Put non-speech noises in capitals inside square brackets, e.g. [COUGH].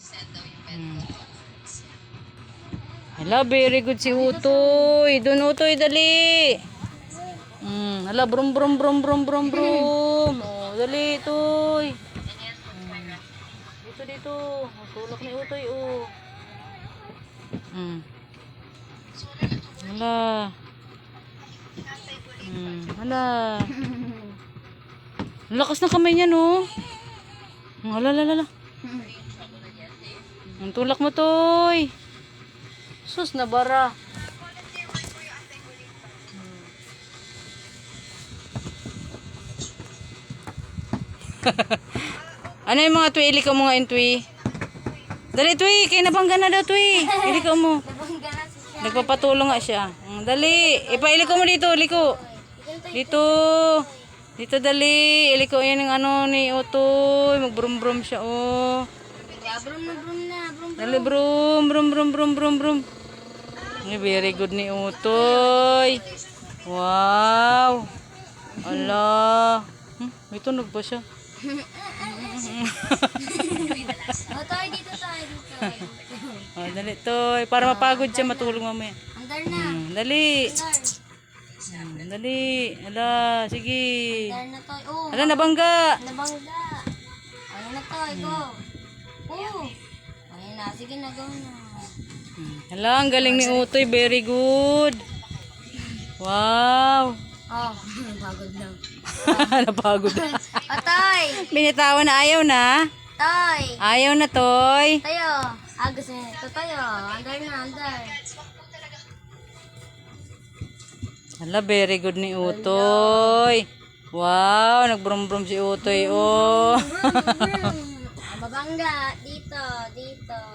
Hmm. Hala, very good si Utoy. Doon Utoy, dali. Hmm. Hala, brum brum brum brum brum brum. [LAUGHS] Oh, dali, Utoy. Hmm. Dito, dito. Tulak ni Utoy, oh. Hmm. Hala. Hmm. Hala. Ang [LAUGHS] Lakas ng kamay niya, no? Hmm, Hala, hala, hala. [LAUGHS] Ang tulak mo, Toy. Sus, nabara. [LAUGHS] ano yung mga twi? Ilikaw mo nga yung twi. Dali, twi. Kaya nabangga na daw, twi. Ilikaw mo. Nagpapatulong nga siya. Mm, Dali. Ipailiko mo dito. Liko. Dito. Dito dali. Iliko yan yung ano ni Otoy. Mag-brum-brum siya, oh. Kaya brum na brum na. Brum Dali, brum, brum, brum, brum, brum, brum. Very good ni Utoy. Wow. Ala. Hmm, may tunog ba siya? [LAUGHS] Oh, tayo dito tayo dito. Oh, dali, Toy. Para mapagod siya, matulog mamaya. Andar na. Hmm, dali. Hmm, dali. Ala, sige. Andar na tayo. Oh, Ala, nabangga. nabangga. Ayun na tayo. Go. Oh. Ayun na. Sige na. Go na. Hala, ang galing ni Utoy. Very good. Wow. Oh, pagod [LAUGHS] na. Napagod na. [LAUGHS] [LAUGHS] Atay! Binitawan na ayaw na. Tay! Ayaw na, Toy. Tayo! Ah, gusto niya. Ito tayo. Andar na, andar. Hala, very good ni Utoy. Wow, nagbrum-brum si Utoy, oh. Mabangga. Dito, dito.